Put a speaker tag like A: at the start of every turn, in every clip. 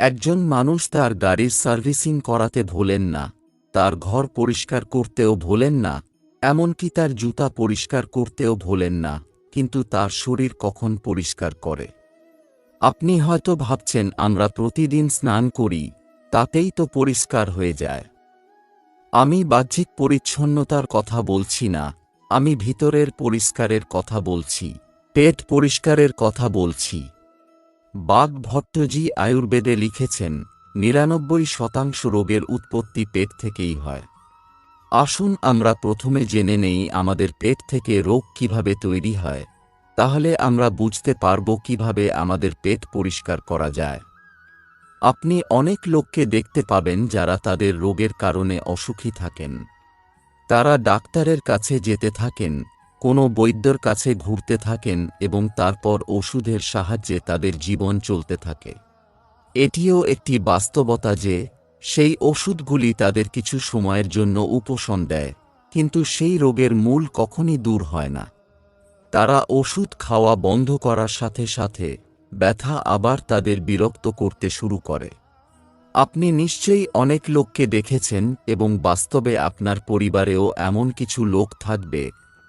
A: একজন মানুষ তার গাড়ির সার্ভিসিং করাতে ভোলেন না, তার ঘর পরিষ্কার করতেও ভোলেন না, এমনকি তার জুতা পরিষ্কার করতেও ভোলেন না, কিন্তু তার শরীর কখন পরিষ্কার করে? আপনি হয়তো ভাবছেন, আমরা প্রতিদিন স্নান করি, তাতেই তো পরিষ্কার হয়ে যায়। আমি বাহ্যিক পরিচ্ছন্নতার কথা বলছি না, আমি ভিতরের পরিষ্কারের কথা বলছি, পেট পরিষ্কারের কথা বলছি। বাঘ ভট্টজি আয়ুর্বেদে লিখেছেন, নিরানব্বই শতাংশ রোগের উৎপত্তি পেট থেকেই হয়। আসুন আমরা প্রথমে জেনে নেই আমাদের পেট থেকে রোগ কীভাবে তৈরি হয়। তাহলে আমরা বুঝতে পারব কীভাবে আমাদের পেট পরিষ্কার করা যায়। আপনি অনেক লোককে দেখতে পাবেন যারা তাদের রোগের কারণে অসুখী থাকেন। তারা ডাক্তারের কাছে যেতে থাকেন কোনো বৈদ্যর কাছে ঘুরতে থাকেন এবং তারপর ওষুধের সাহায্যে তাদের জীবন চলতে থাকে। এটিও একটি বাস্তবতা যে, সেই ওষুধগুলি তাদের কিছু সময়ের জন্য উপশম দেয়, কিন্তু সেই রোগের মূল কখনই দূর হয় না। তারা ওষুধ খাওয়া বন্ধ করার সাথে সাথে ব্যথা আবার তাদের বিরক্ত করতে শুরু করে। আপনি নিশ্চয়ই অনেক লোককে দেখেছেন এবং বাস্তবে আপনার পরিবারেও এমন কিছু লোক থাকবে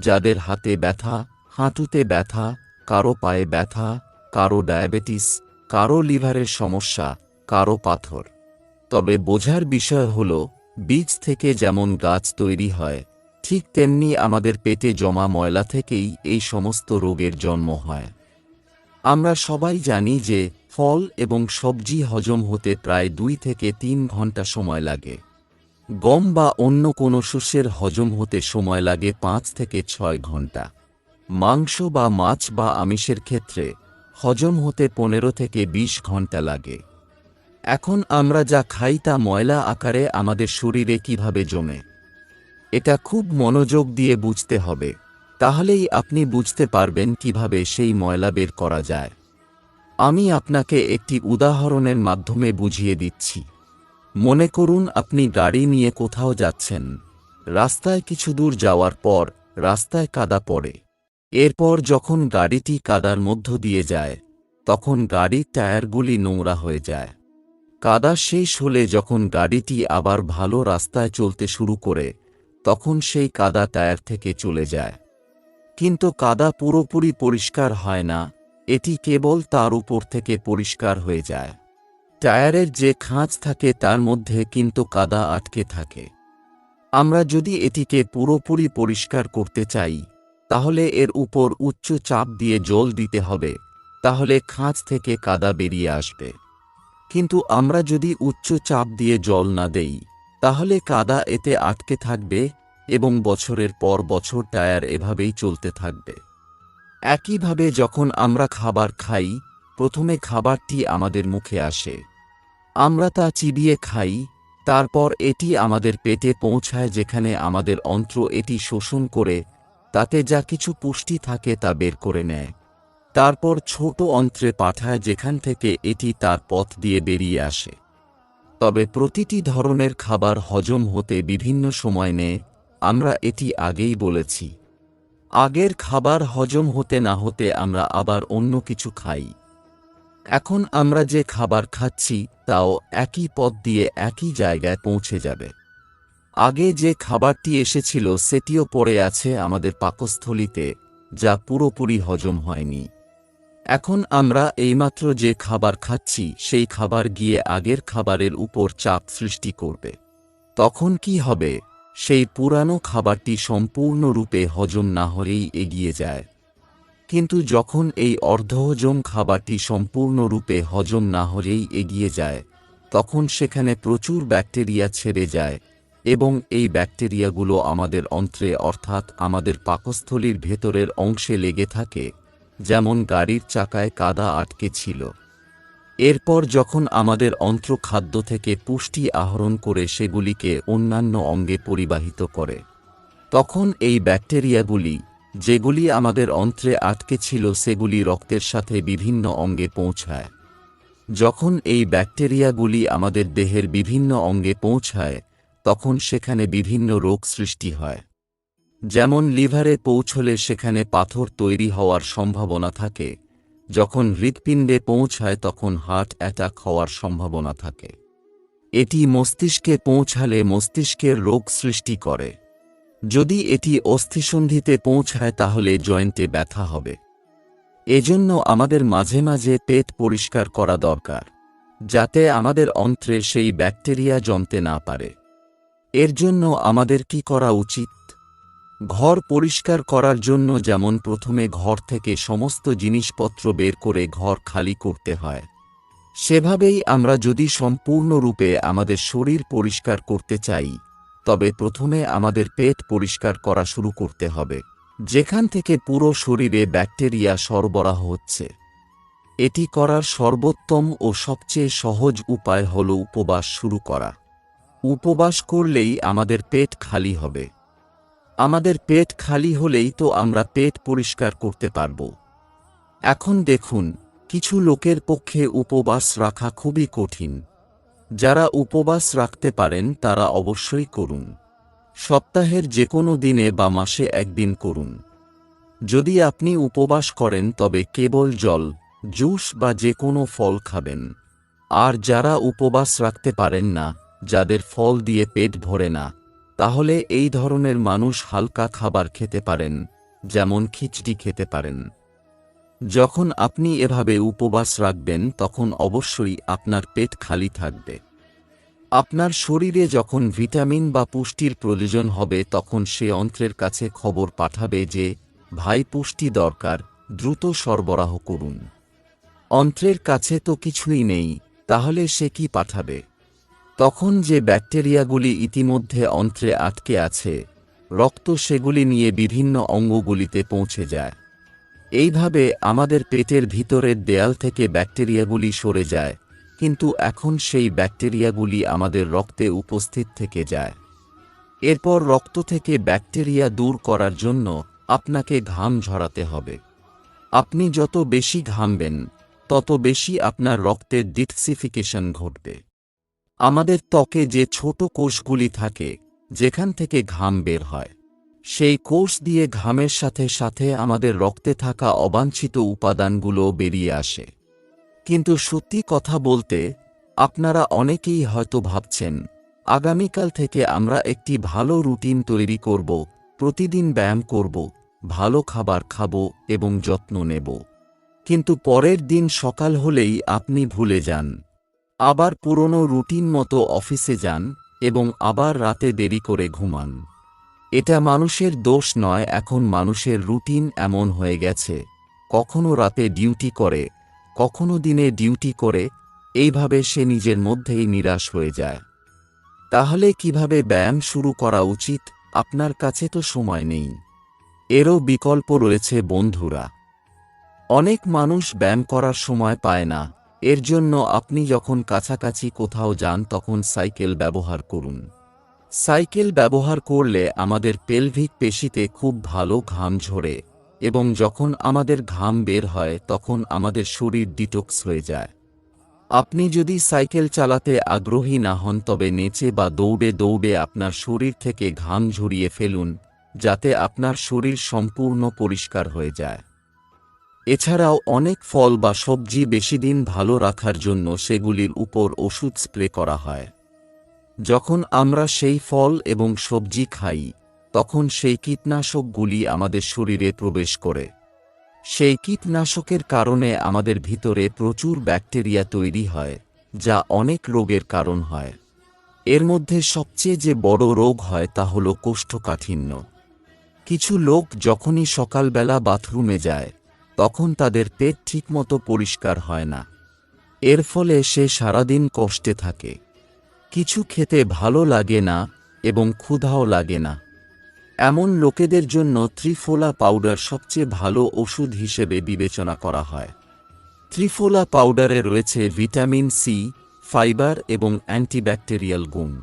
A: যাদের হাতে ব্যথা, হাঁটুতে ব্যথা, কারও পায়ে ব্যথা, কারও ডায়াবেটিস, কারও লিভারের সমস্যা, কারও পাথর। তবে বোঝার বিষয় হল, বীজ থেকে যেমন গাছ তৈরি হয়, ঠিক তেমনি আমাদের পেটে জমা ময়লা থেকেই এই সমস্ত রোগের জন্ম হয়। আমরা সবাই জানি যে ফল এবং সবজি হজম হতে প্রায় দুই থেকে তিন ঘণ্টা সময় লাগে। গম বা অন্য কোনো শস্যের হজম হতে সময় লাগে পাঁচ থেকে ছয় ঘণ্টা। মাংস বা মাছ বা আমিষের ক্ষেত্রে হজম হতে পনেরো থেকে ২০ ঘণ্টা লাগে। এখন আমরা যা খাই তা ময়লা আকারে আমাদের শরীরে কীভাবে জমে? এটা খুব মনোযোগ দিয়ে বুঝতে হবে। তাহলেই আপনি বুঝতে পারবেন কীভাবে সেই ময়লা বের করা যায়। আমি আপনাকে একটি উদাহরণের মাধ্যমে বুঝিয়ে দিচ্ছি। মনে করুন আপনি গাড়ি নিয়ে কোথাও যাচ্ছেন। রাস্তায় কিছু দূর যাওয়ার পর রাস্তায় কাদা পড়ে। এরপর যখন গাড়িটি কাদার মধ্য দিয়ে যায়, তখন গাড়ির টায়ারগুলি নোংরা হয়ে যায়। কাদা শেষ হলে যখন গাড়িটি আবার ভালো রাস্তায় চলতে শুরু করে, তখন সেই কাদা টায়ার থেকে চলে যায়। কিন্তু কাদা পুরোপুরি পরিষ্কার হয় না, এটি কেবল তার উপর থেকে পরিষ্কার হয়ে যায়। টায়ারের যে খাঁজ থাকে তার মধ্যে কিন্তু কাদা আটকে থাকে। আমরা যদি এটিকে পুরোপুরি পরিষ্কার করতে চাই, তাহলে এর উপর উচ্চ চাপ দিয়ে জল দিতে হবে, তাহলে খাঁজ থেকে কাদা বেরিয়ে আসবে। কিন্তু আমরা যদি উচ্চ চাপ দিয়ে জল না দেই, তাহলে কাদা এতে আটকে থাকবে এবং বছরের পর বছর টায়ার এভাবেই চলতে থাকবে। একইভাবে যখন আমরা খাবার খাই প্রথমে খাবারটি আমাদের মুখে আসে। আমরা তা চিবিয়ে খাই, তারপর এটি আমাদের পেটে পৌঁছায় যেখানে আমাদের অন্ত্র এটি শোষণ করে, তাতে যা কিছু পুষ্টি থাকে তা বের করে নেয়। তারপর ছোট অন্ত্রে পাঠায় যেখান থেকে এটি তার পথ দিয়ে বেরিয়ে আসে। তবে প্রতিটি ধরনের খাবার হজম হতে বিভিন্ন সময় নেয় আমরা এটি আগেই বলেছি। আগের খাবার হজম হতে না হতে আমরা আবার অন্য কিছু খাই। এখন আমরা যে খাবার খাচ্ছি, তাও একই পথ দিয়ে একই জায়গায় পৌঁছে যাবে। আগে যে খাবারটি এসেছিল, সেটিও পড়ে আছে আমাদের পাকস্থলিতে, যা পুরোপুরি হজম হয়নি। এখন আমরা এইমাত্র যে খাবার খাচ্ছি, সেই খাবার গিয়ে আগের খাবারের উপর চাপ সৃষ্টি করবে। তখন কি হবে? সেই পুরানো খাবারটি সম্পূর্ণরূপে হজম না হলেই এগিয়ে যায়। কিন্তু যখন এই অর্ধহজম খাবারটি সম্পূর্ণরূপে হজম না হলেই এগিয়ে যায়, তখন সেখানে প্রচুর ব্যাকটেরিয়া ছেড়ে যায় এবং এই ব্যাকটেরিয়াগুলো আমাদের অন্ত্রে অর্থাৎ আমাদের পাকস্থলীর ভেতরের অংশে লেগে থাকে, যেমন গাড়ির চাকায় কাদা আটকে ছিল। এরপর যখন আমাদের অন্ত্র খাদ্য থেকে পুষ্টি আহরণ করে সেগুলিকে অন্যান্য অঙ্গে পরিবাহিত করে, তখন এই ব্যাকটেরিয়াগুলি যেগুলি আমাদের অন্ত্রে আটকে ছিল, সেগুলি রক্তের সাথে বিভিন্ন অঙ্গে পৌঁছায়। যখন এই ব্যাকটেরিয়াগুলি আমাদের দেহের বিভিন্ন অঙ্গে পৌঁছায়, তখন সেখানে বিভিন্ন রোগ সৃষ্টি হয়। যেমন লিভারে পৌঁছলে সেখানে পাথর তৈরি হওয়ার সম্ভাবনা থাকে, যখন হৃৎপিণ্ডে পৌঁছায় তখন হার্ট অ্যাটাক হওয়ার সম্ভাবনা থাকে। এটি মস্তিষ্কে পৌঁছালে মস্তিষ্কের রোগ সৃষ্টি করে। যদি এটি অস্থিসন্ধিতে পৌঁছায় তাহলে জয়েন্টে ব্যথা হবে। এজন্য আমাদের মাঝে মাঝে পেট পরিষ্কার করা দরকার, যাতে আমাদের অন্ত্রে সেই ব্যাকটেরিয়া জমতে না পারে। এর জন্য আমাদের কি করা উচিত? ঘর পরিষ্কার করার জন্য যেমন প্রথমে ঘর থেকে সমস্ত জিনিসপত্র বের করে ঘর খালি করতে হয়, সেভাবেই আমরা যদি সম্পূর্ণরূপে আমাদের শরীর পরিষ্কার করতে চাই তবে প্রথমে আমাদের পেট পরিষ্কার করা শুরু করতে হবে। যেখান থেকে পুরো শরীরে ব্যাকটেরিয়া সরবরাহ হচ্ছে। এটি করার সর্বোত্তম ও সবচেয়ে সহজ উপায় হল উপবাস শুরু করা। উপবাস করলেই আমাদের পেট খালি হবে। আমাদের পেট খালি হলেই তো আমরা পেট পরিষ্কার করতে পারব। এখন দেখুন, কিছু লোকের পক্ষে উপবাস রাখা খুবই কঠিন। যারা উপবাস রাখতে পারেন, তারা অবশ্যই করুন। সপ্তাহের যে কোনো দিনে বা মাসে একদিন করুন। যদি আপনি উপবাস করেন, তবে কেবল জল, জুস বা যে কোনো ফল খাবেন। আর যারা উপবাস রাখতে পারেন না, যাদের ফল দিয়ে পেট ভরে না, তাহলে এই ধরনের মানুষ হালকা খাবার খেতে পারেন, যেমন খিচড়ি খেতে পারেন। যখন আপনি এভাবে উপবাস রাখবেন, তখন অবশ্যই আপনার পেট খালি থাকবে। আপনার শরীরে যখন ভিটামিন বা পুষ্টির প্রয়োজন হবে, তখন সে অন্ত্রের কাছে খবর পাঠাবে যে, ভাই, পুষ্টি দরকার, দ্রুত সরবরাহ করুন। অন্ত্রের কাছে তো কিছুই নেই, তাহলে সে কি পাঠাবে? তখন যে ব্যাকটেরিয়াগুলি ইতিমধ্যে অন্ত্রে আটকে আছে, রক্ত সেগুলি নিয়ে বিভিন্ন অঙ্গগুলিতে পৌঁছে যায়। এইভাবে আমাদের পেটের ভিতরের দেয়াল থেকে ব্যাকটেরিয়াগুলি সরে যায়, কিন্তু এখন সেই ব্যাকটেরিয়াগুলি আমাদের রক্তে উপস্থিত থেকে যায়। এরপর রক্ত থেকে ব্যাকটেরিয়া দূর করার জন্য আপনাকে ঘাম ঝরাতে হবে। আপনি যত বেশি ঘামবেন, তত বেশি আপনার রক্তের ডিটসিফিকেশন ঘটবে। আমাদের ত্বকে যে ছোট কোষগুলি থাকে, যেখান থেকে ঘাম বের হয় সেই কোষ দিয়ে ঘামের সাথে সাথে আমাদের রক্তে থাকা অবাঞ্ছিত উপাদানগুলো বেরিয়ে আসে। কিন্তু সত্যি কথা বলতে, আপনারা অনেকেই হয়তো ভাবছেন, আগামীকাল থেকে আমরা একটি ভালো রুটিন তৈরি করব, প্রতিদিন ব্যায়াম করব, ভালো খাবার খাব এবং যত্ন নেব। কিন্তু পরের দিন সকাল হলেই আপনি ভুলে যান। আবার পুরনো রুটিন মতো অফিসে যান এবং আবার রাতে দেরি করে ঘুমান। এটা মানুষের দোষ নয়, এখন মানুষের রুটিন এমন হয়ে গেছে। কখনো রাতে ডিউটি করে, কখনো দিনে ডিউটি করে, এইভাবে সে নিজের মধ্যেই নিরাশ হয়ে যায়। তাহলে কীভাবে ব্যায়াম শুরু করা উচিত? আপনার কাছে তো সময় নেই। এরও বিকল্প রয়েছে বন্ধুরা। অনেক মানুষ ব্যায়াম করার সময় পায় না। এর জন্য আপনি যখন কাছাকাছি কোথাও যান, তখন সাইকেল ব্যবহার করুন। সাইকেল ব্যবহার করলে আমাদের পেলভিক পেশিতে খুব ভালো ঘাম ঝরে, এবং যখন আমাদের ঘাম বের হয় তখন আমাদের শরীর ডিটক্স হয়ে যায়। আপনি যদি সাইকেল চালাতে আগ্রহী না হন তবে নেচে বা দৌড়ে দৌড়ে আপনার শরীর থেকে ঘাম ঝরিয়ে ফেলুন, যাতে আপনার শরীর সম্পূর্ণ পরিষ্কার হয়ে যায়। এছাড়াও অনেক ফল বা সবজি বেশি দিন ভালো রাখার জন্য সেগুলির উপর ওষুধ স্প্রে করা হয়। যখন আমরা সেই ফল এবং সবজি খাই, তখন সেই কীটনাশকগুলি আমাদের শরীরে প্রবেশ করে। সেই কীটনাশকের কারণে আমাদের ভিতরে প্রচুর ব্যাকটেরিয়া তৈরি হয়, যা অনেক রোগের কারণ হয়। এর মধ্যে সবচেয়ে যে বড় রোগ হয় তা হল কোষ্ঠকাঠিন্য। কিছু লোক যখনই সকালবেলা বাথরুমে যায়, তখন তাদের পেট ঠিকমতো পরিষ্কার হয় না। এর ফলে সে সারাদিন কষ্টে থাকে। কিছু খেতে ভালো লাগে না এবং ক্ষুধাও লাগে না। এমন লোকেদের জন্য ত্রিফোলা পাউডার সবচেয়ে ভালো ওষুধ হিসেবে বিবেচনা করা হয়। ত্রিফোলা পাউডারে রয়েছে ভিটামিন সি, ফাইবার এবং অ্যান্টিব্যাকটেরিয়াল গুণ।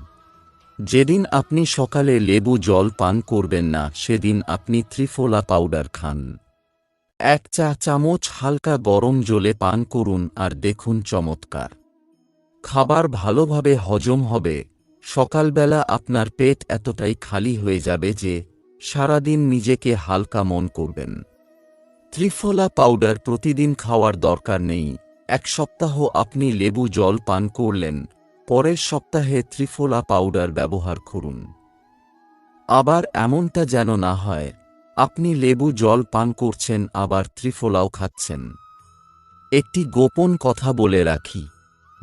A: যেদিন আপনি সকালে লেবু জল পান করবেন না, সেদিন আপনি ত্রিফোলা পাউডার খান। এক চা চামচ হালকা গরম জলে পান করুন আর দেখুন চমৎকার। খাবার ভালোভাবে হজম হবে। সকালবেলা আপনার পেট এতটাই খালি হয়ে যাবে যে, সারাদিন নিজেকে হালকা মন করবেন। ত্রিফলা পাউডার প্রতিদিন খাওয়ার দরকার নেই। এক সপ্তাহ আপনি লেবু জল পান করলেন, পরের সপ্তাহে ত্রিফলা পাউডার ব্যবহার করুন। আবার এমনটা যেন না হয়, আপনি লেবু জল পান করছেন, আবার ত্রিফলাও খাচ্ছেন। একটি গোপন কথা বলে রাখি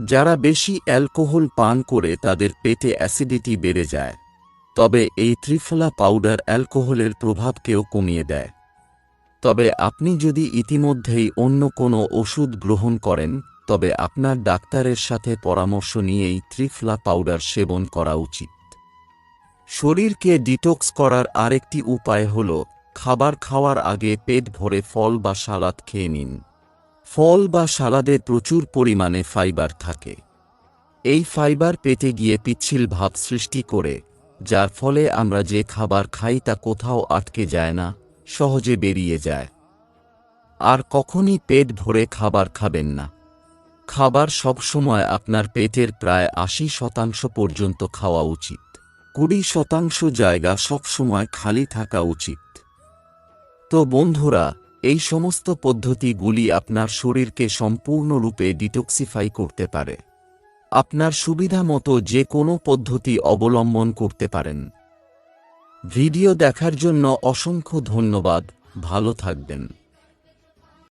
A: যারা বেশি অ্যালকোহল পান করে তাদের পেটে অ্যাসিডিটি বেড়ে যায়। তবে এই ত্রিফলা পাউডার অ্যালকোহলের প্রভাবকেও কমিয়ে দেয়। তবে আপনি যদি ইতিমধ্যেই অন্য কোনো ওষুধ গ্রহণ করেন, তবে আপনার ডাক্তারের সাথে পরামর্শ নিয়েই ত্রিফলা পাউডার সেবন করা উচিত। শরীরকে ডিটক্স করার আরেকটি উপায় হল, খাবার খাওয়ার আগে পেট ভরে ফল বা সালাদ খেয়ে নিন। ফল বা সালাদে প্রচুর পরিমাণে ফাইবার থাকে। এই ফাইবার পেটে গিয়ে পিচ্ছিল ভাব সৃষ্টি করে, যার ফলে আমরা যে খাবার খাই তা কোথাও আটকে যায় না, সহজে বেরিয়ে যায়। আর কখনই পেট ভরে খাবার খাবেন না। খাবার সবসময় আপনার পেটের প্রায় আশি শতাংশ পর্যন্ত খাওয়া উচিত। কুড়ি শতাংশ জায়গা সবসময় খালি থাকা উচিত। তো বন্ধুরা এই সমস্ত পদ্ধতিগুলি আপনার শরীরকে সম্পূর্ণরূপে ডিটক্সিফাই করতে পারে। আপনার সুবিধা মতো যে কোনো পদ্ধতি অবলম্বন করতে পারেন। ভিডিও দেখার জন্য অসংখ্য ধন্যবাদ, ভালো থাকবেন।